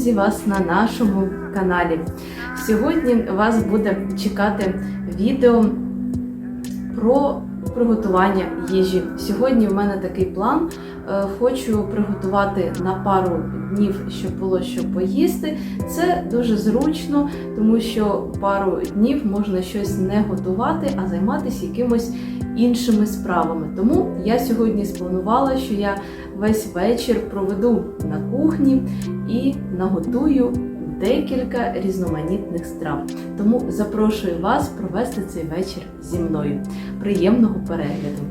Друзі, вас на нашому каналі. Сьогодні вас буде чекати відео про приготування їжі. Сьогодні в мене такий план. Е, Хочу приготувати на пару днів, щоб було що поїсти. Це дуже зручно, тому що пару днів можна щось не готувати, а займатися якимось іншими справами. Тому я сьогодні спланувала, що я весь вечір проведу на кухні і наготую декілька різноманітних страв. Тому запрошую вас провести цей вечір зі мною. Приємного перегляду!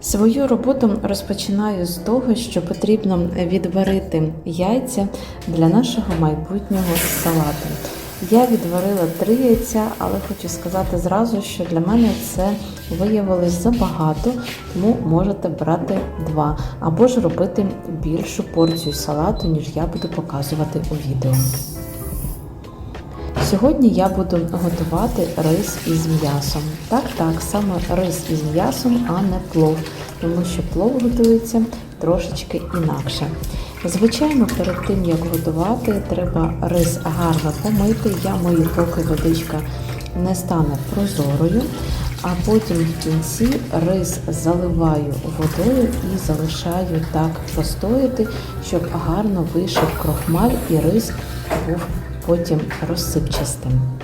Свою роботу розпочинаю з того, що потрібно відварити яйця для нашого майбутнього салату. Я відварила три яйця, але хочу сказати зразу, що для мене це виявилось забагато, тому можете брати два, або ж робити більшу порцію салату, ніж я буду показувати у відео. Сьогодні я буду готувати рис із м'ясом. Так, так, саме рис із м'ясом, а не плов, тому що плов готується трошечки інакше. Звичайно, перед тим як готувати, треба рис гарно помити. Я мию, поки водичка не стане прозорою, а потім в кінці рис заливаю водою і залишаю так постояти, щоб гарно вийшов крохмаль і рис був потім розсипчастим.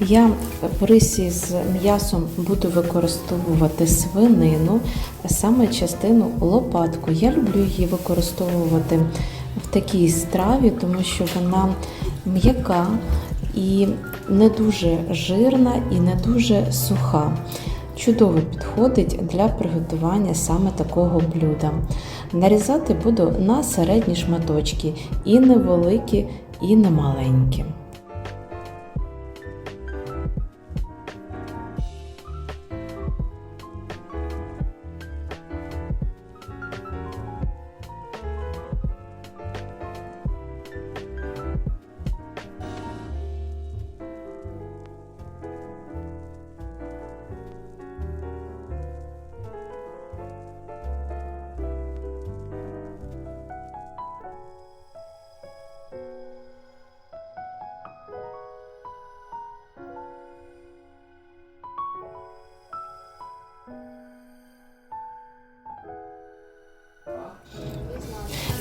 Я в рисі з м'ясом буду використовувати свинину, саме частину лопатку. Я люблю її використовувати в такій страві, тому що вона м'яка і не дуже жирна і не дуже суха. Чудово підходить для приготування саме такого блюда. Нарізати буду на середні шматочки, і невеликі, і не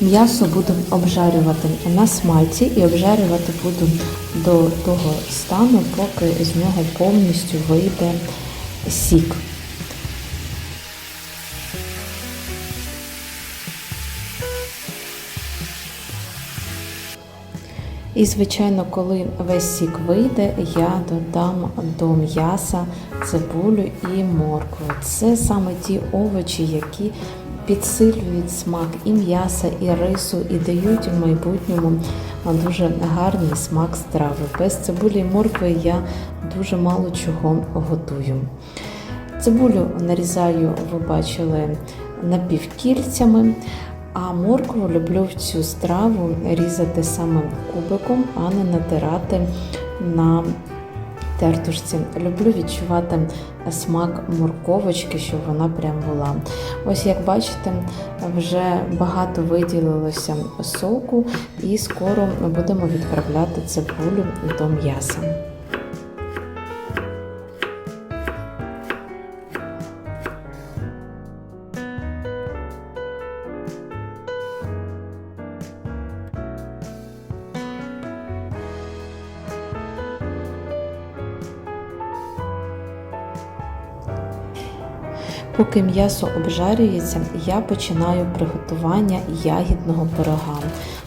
М'ясо буду обжарювати на смальці і обжарювати буду до того стану, поки з нього повністю вийде сік. І, звичайно, коли весь сік вийде, я додам до м'яса цибулю і моркву. Це саме ті овочі, які підсилюють смак і м'яса, і рису, і дають в майбутньому дуже гарний смак страви. Без цибулі і моркви я дуже мало чого готую. Цибулю нарізаю, ви бачили, напівкільцями. А моркву люблю в цю страву різати саме кубиком, а не натирати на тертушці. Люблю відчувати смак морковочки, щоб вона прям була. Ось як бачите, вже багато виділилося соку, і скоро будемо відправляти цибулю до м'яса. Поки м'ясо обжарюється, я починаю приготування ягідного пирога.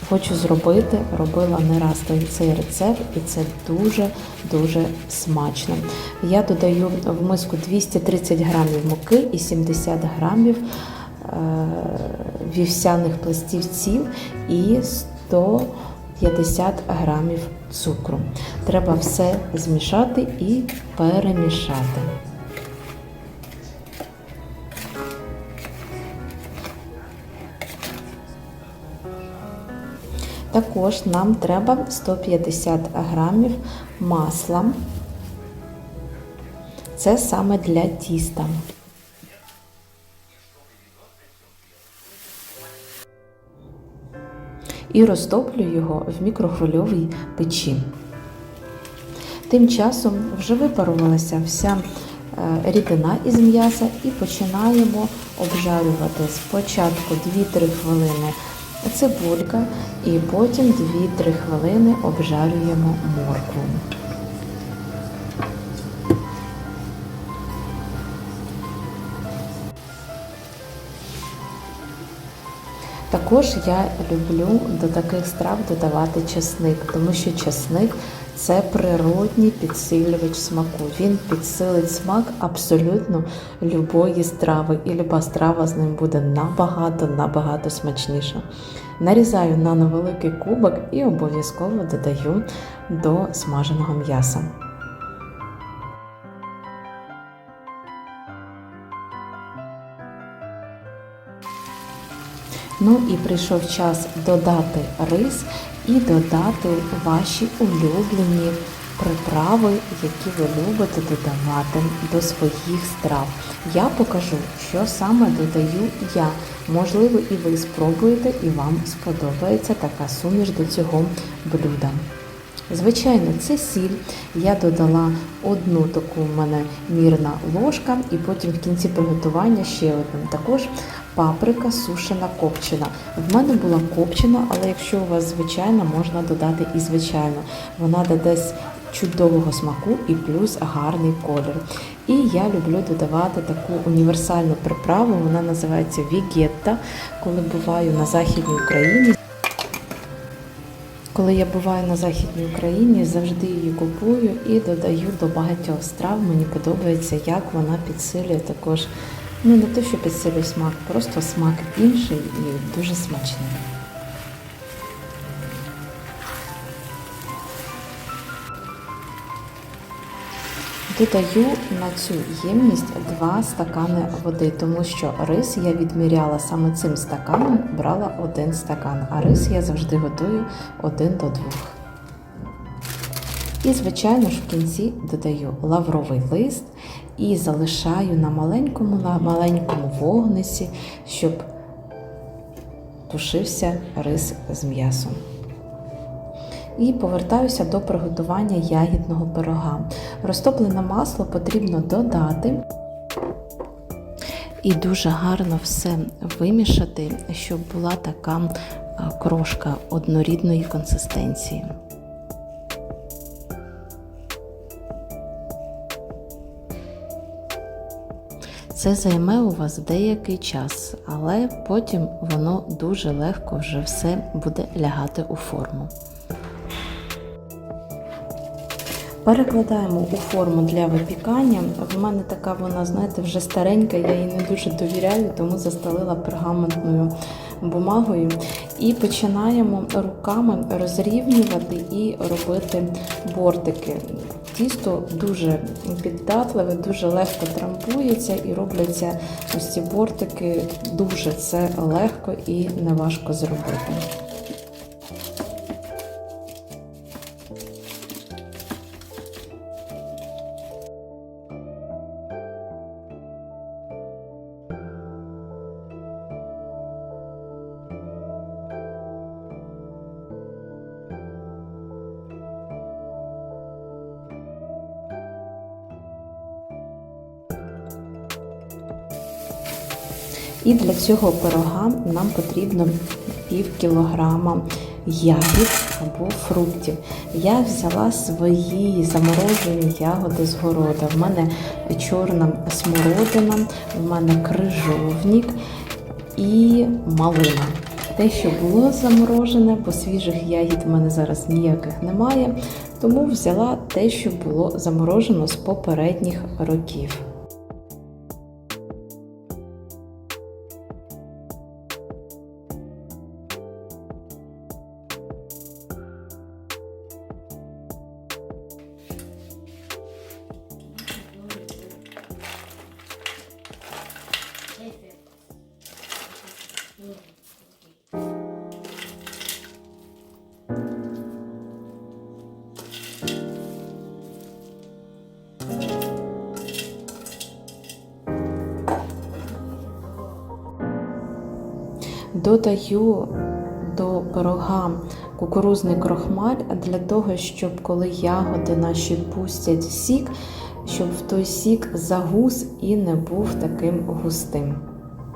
Хочу зробити, робила не раз цей рецепт, і це дуже-дуже смачно. Я додаю в миску 230 грамів муки і 70 грамів вівсяних пластівців і 150 грамів цукру. Треба все змішати і перемішати. Також нам треба 150 грамів масла. Це саме для тіста. І розтоплю його в мікрохвильовій печі. Тим часом вже випарувалася вся е, рідина із м'яса і починаємо обжарювати спочатку 2-3 хвилини цибулька і потім 2-3 хвилини обжарюємо моркву. Також я люблю до таких страв додавати чесник, тому що чесник це природній підсилювач смаку. Він підсилить смак абсолютно любої страви, і люба страва з ним буде набагато-набагато смачніша. Нарізаю на невеликий кубок і обов'язково додаю до смаженого м'яса. Ну і прийшов час додати рис і додати ваші улюблені приправи, які ви любите додавати до своїх страв. Я покажу, що саме додаю я. Можливо, і ви спробуєте, і вам сподобається така суміш до цього блюда. Звичайно, це сіль. Я додала одну таку в мене мірна ложка, і потім в кінці приготування ще одну. Також паприка сушена копчена. В мене була копчена, але якщо у вас звичайна, можна додати і звичайно. Вона додасть чудового смаку і плюс гарний колір. І я люблю додавати таку універсальну приправу, вона називається вігетта, коли буваю на Західній Україні. Коли я буваю на Західній Україні, завжди її купую і додаю до багатьох страв. Мені подобається, як вона підсилює також, ну не те, що підсилює смак, просто смак інший і дуже смачний. Додаю на цю ємність 2 стакани води, тому що рис я відміряла саме цим стаканом, брала один стакан, а рис я завжди готую 1 до 2. І, звичайно ж, в кінці додаю лавровий лист і залишаю на маленькому на маленькому вогнесі, щоб тушився рис з м'ясом. І повертаюся до приготування ягідного пирога. Розтоплене масло потрібно додати і дуже гарно все вимішати, щоб була така крошка однорідної консистенції. Це займе у вас деякий час, але потім воно дуже легко вже все буде лягати у форму. Перекладаємо у форму для випікання. В мене така вона, знаєте, вже старенька, я їй не дуже довіряю, тому застелила пергаментною бумагою. І починаємо руками розрівнювати і робити бортики. Тісто дуже піддатливе, дуже легко трампується і робляться ось ці бортики дуже це легко і неважко зробити. І для цього пирога нам потрібно пів кілограма ягід або фруктів. Я взяла свої заморожені ягоди з города. В мене чорна смородина, в мене крижовник і малина. Те, що було заморожене, бо свіжих ягід в мене зараз ніяких немає, тому взяла те, що було заморожено з попередніх років. Додаю до пирога кукурузний крохмаль для того, щоб коли ягоди наші пустять сік, щоб в той сік загус і не був таким густим,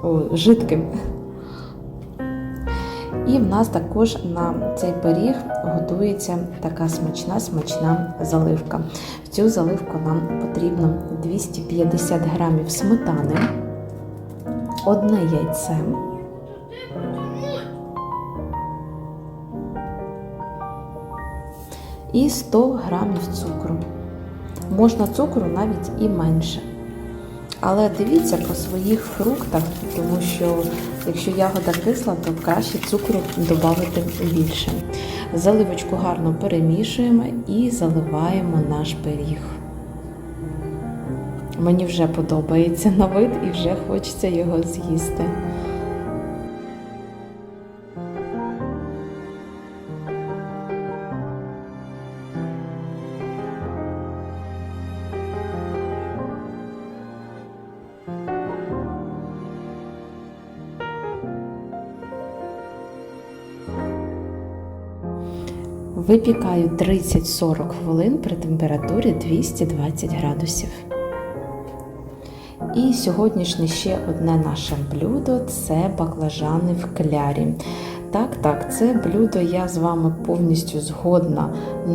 о, жидким. І в нас також на цей пиріг готується така смачна смачна заливка. В цю заливку нам потрібно 250 грамів сметани, одне яйце. І 100 грамів цукру. Можна цукру навіть і менше. Але дивіться по своїх фруктах, тому що якщо ягода кисла, то краще цукру додати більше. Заливочку гарно перемішуємо і заливаємо наш пиріг. Мені вже подобається на вид і вже хочеться його з'їсти. Випікаю 30-40 хвилин при температурі 220 градусів. І сьогоднішнє ще одне наше блюдо це баклажани в клярі. Так, так, це блюдо я з вами повністю згодна,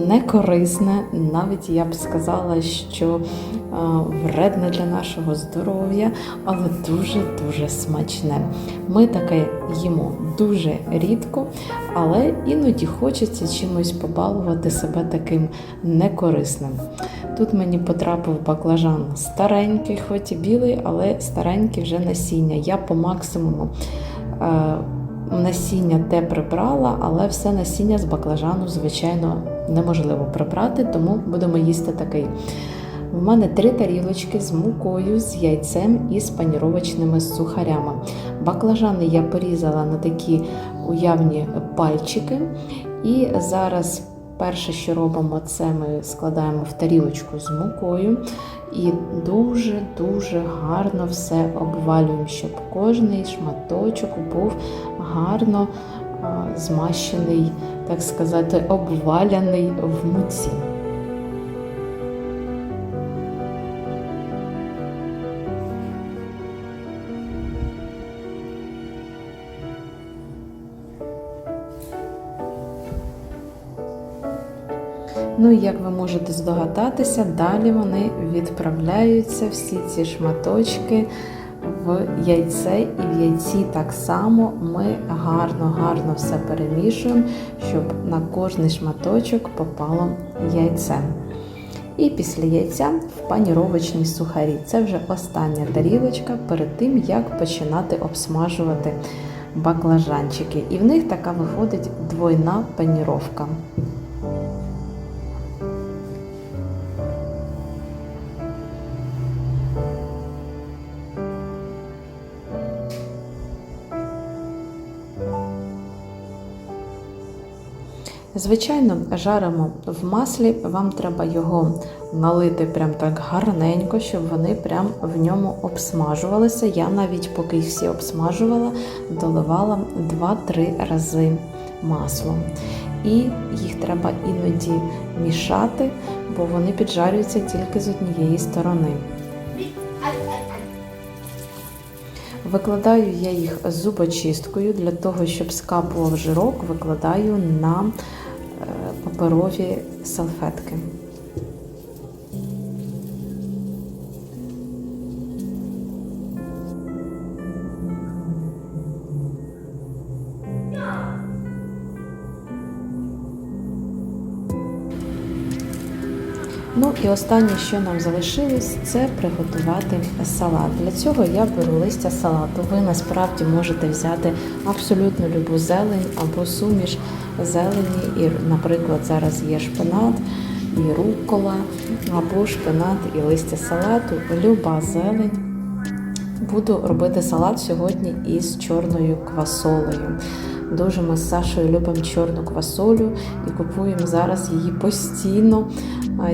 не корисне, навіть я б сказала, що е, вредне для нашого здоров'я, але дуже-дуже смачне. Ми таке їмо дуже рідко, але іноді хочеться чимось побалувати себе таким некорисним. Тут мені потрапив баклажан старенький, хоч і білий, але старенький вже насіння. Я по максимуму. Насіння те прибрала, але все насіння з баклажану, звичайно, неможливо прибрати, тому будемо їсти такий. У мене три тарілочки з мукою, з яйцем і з паніровочними сухарями. Баклажани я порізала на такі уявні пальчики. І зараз перше, що робимо, це ми складаємо в тарілочку з мукою і дуже-дуже гарно все обвалюємо, щоб кожний шматочок був гарно змащений, так сказати, обваляний в муці. Ну і як ви можете здогадатися, далі вони відправляються всі ці шматочки в яйце, і в яйці так само ми гарно-гарно все перемішуємо, щоб на кожний шматочок попало яйце. І після яйця в паніровочній сухарі. Це вже остання тарілочка перед тим, як починати обсмажувати баклажанчики. І в них така виходить двойна паніровка. Звичайно, жаримо в маслі, вам треба його налити прям так гарненько, щоб вони прям в ньому обсмажувалися. Я навіть поки їх всі обсмажувала, доливала 2-3 рази масло. І їх треба іноді мішати, бо вони піджарюються тільки з однієї сторони. Викладаю я їх зубочисткою для того, щоб скапував жирок, викладаю на паперові салфетки. І останнє, що нам залишилось, це приготувати салат. Для цього я беру листя салату. Ви насправді можете взяти абсолютно любу зелень або суміш зелені. І, наприклад, зараз є шпинат, і рукола, або шпинат і листя салату, люба зелень. Буду робити салат сьогодні із чорною квасолею. Дуже ми з Сашою любимо чорну квасолю і купуємо зараз її постійно.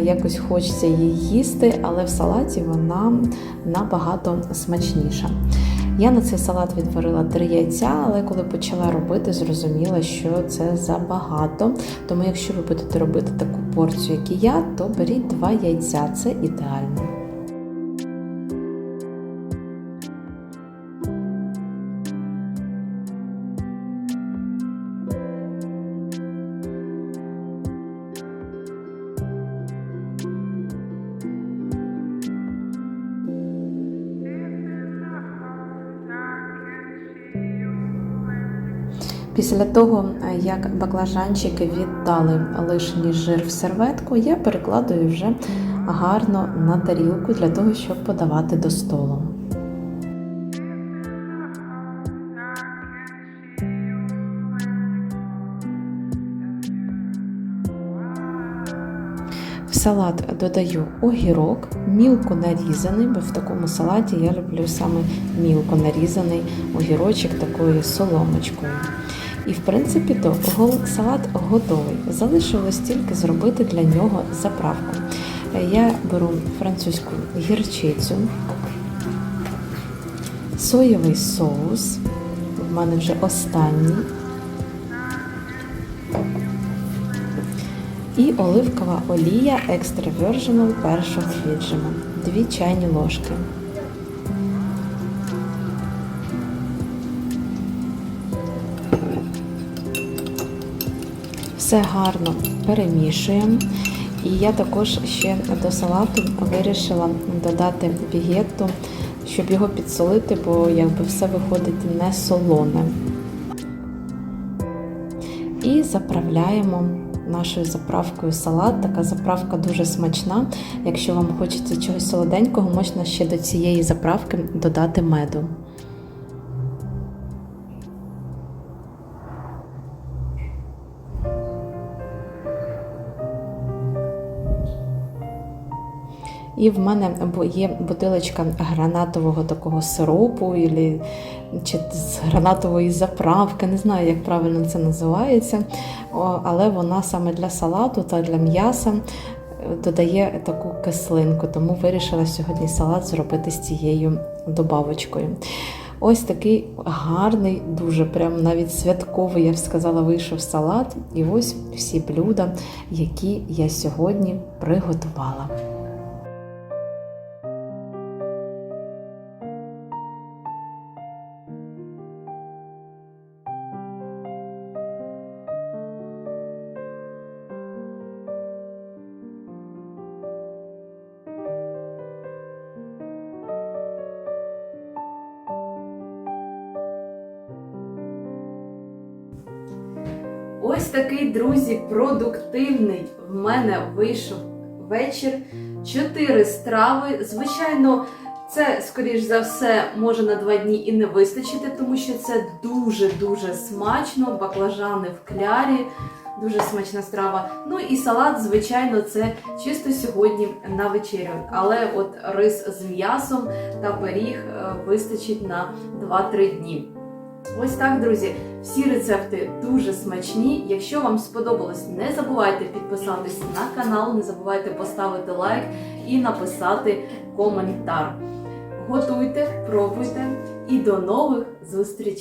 Якось хочеться її їсти, але в салаті вона набагато смачніша. Я на цей салат відварила три яйця, але коли почала робити, зрозуміла, що це забагато. Тому, якщо ви будете робити таку порцію, як і я, то беріть два яйця, це ідеально. Після того, як баклажанчики віддали лишній жир в серветку, я перекладую вже гарно на тарілку для того, щоб подавати до столу. В салат додаю огірок, мілко нарізаний, бо в такому салаті я люблю саме мілко нарізаний огірочок такою соломочкою. І, в принципі, то салат готовий. Залишилось тільки зробити для нього заправку. Е, Я беру французьку гірчицю, соєвий соус. В мене вже останній. І оливкова олія Extra Virginal першого віджиму. Дві чайні ложки. Все гарно перемішуємо. І я також ще до салату вирішила додати вігетту, щоб його підсолити, бо якби все виходить не солоне. І заправляємо нашою заправкою салат. Така заправка дуже смачна. Якщо вам хочеться чогось солоденького, можна ще до цієї заправки додати меду. І в мене є бутилочка гранатового такого сиропу, чи з гранатової заправки, не знаю, як правильно це називається, але вона саме для салату та для м'яса е, додає таку кислинку, тому вирішила сьогодні салат зробити з цією добавочкою. Ось такий гарний, дуже прям навіть святковий, я б сказала, вийшов салат. І ось всі блюда, які я сьогодні приготувала. Друзі, продуктивний в мене вийшов вечір. Чотири страви. Звичайно, це, скоріш за все, може на два дні і не вистачити, тому що це дуже-дуже смачно. Баклажани в клярі, дуже смачна страва. Ну і салат, звичайно, це чисто сьогодні на вечерю. Але от рис з м'ясом та пиріг е, вистачить на 2-3 дні. Ось так, друзі. Всі рецепти дуже смачні. Якщо вам сподобалось, не забувайте підписатись на канал, не забувайте поставити лайк і написати коментар. Готуйте, пробуйте і до нових зустрічей!